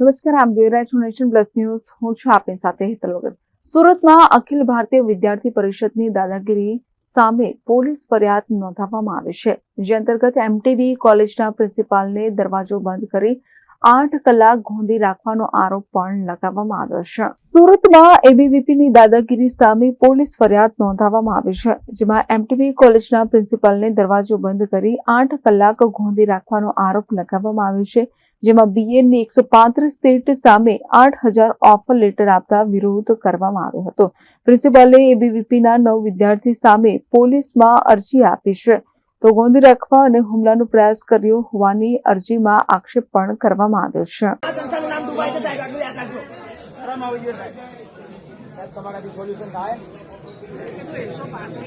નમસ્કાર, આપ જોઈ રહ્યા છો નેશન પ્લસ ન્યૂઝ. હું છું આપની સાથે હેતલ વગર. સુરતમાં અખિલ ભારતીય વિદ્યાર્થી પરિષદની દાદાગીરી સામે પોલીસ ફરિયાદ નોંધાવવામાં આવી છે. જે અંતર્ગત એમટીબી કોલેજના પ્રિન્સિપાલને દરવાજો બંધ કરી આઠ કલાક ગોંધી રાખવાનો આરોપ પણ લગાવવામાં આવ્યો છે. સુરતમાં એબીવીપીની દાદાગીરી સામે પોલીસ ફરિયાદ નોંધાવવામાં આવી છે, જેમાં એમટીબી કોલેજના પ્રિન્સિપાલને દરવાજો બંધ કરી આઠ કલાક ગોંધી રાખવાનો આરોપ લગાવવામાં આવ્યો છે, જેમાં બીએનની એકસો પાંત્રીસ સીટ સામે આઠ હજાર ઓફર લેટર આપતા વિરોધ કરવામાં આવ્યો હતો. પ્રિન્સિપાલે એબીવીપીના નવ વિદ્યાર્થી સામે પોલીસમાં અરજી આપી છે. તો ગોંધી રાખવા અને હુમલાનો પ્રયાસ કર્યો હોવાની અરજીમાં આક્ષેપ પણ કરવામાં આવ્યો છે.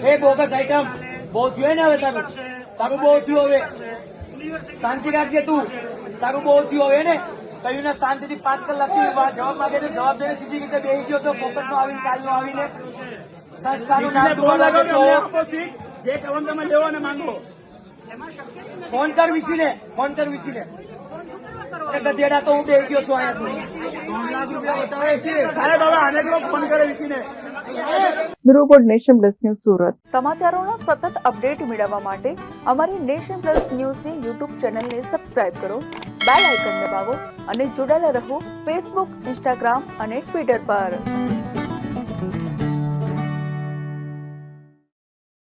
એ બોગસ આઈટમ બહુ થયું ને હવે તારું? તારું બહુ થયું હવે. શાંતિ રાખજે તું. તારું બહુ થયું હવે ને. કહ્યું ને શાંતિથી પાંચ કલાકથી જવાબ માંગે છે જવાબ દઈને સીધી રીતે બેસી ગયો તો ફોકસમાં આવીને કાલનો આવીને સંસ્થાનું નામ તો જે કહેવાનું તમે લેવો ને માંગો. ફોન કર વિસીને ફોન કર વિસીને ગધેડા તો હું બે ગયો છું અહીંયા સાહેબ બાબા આને જો ફોન કરે વિકીને bureau Nation plus news Surat. સમાચારોના સતત અપડેટ મેળવવા માટે અમારી નેશન પ્લસ ન્યૂઝની યુટ્યુબ ચેનલને સબસ્ક્રાઇબ કરો બેલ આઇકન દબાવો અને જોડાયેલા રહો ફેસબુક ઇન્સ્ટાગ્રામ અને ટ્વિટર પર.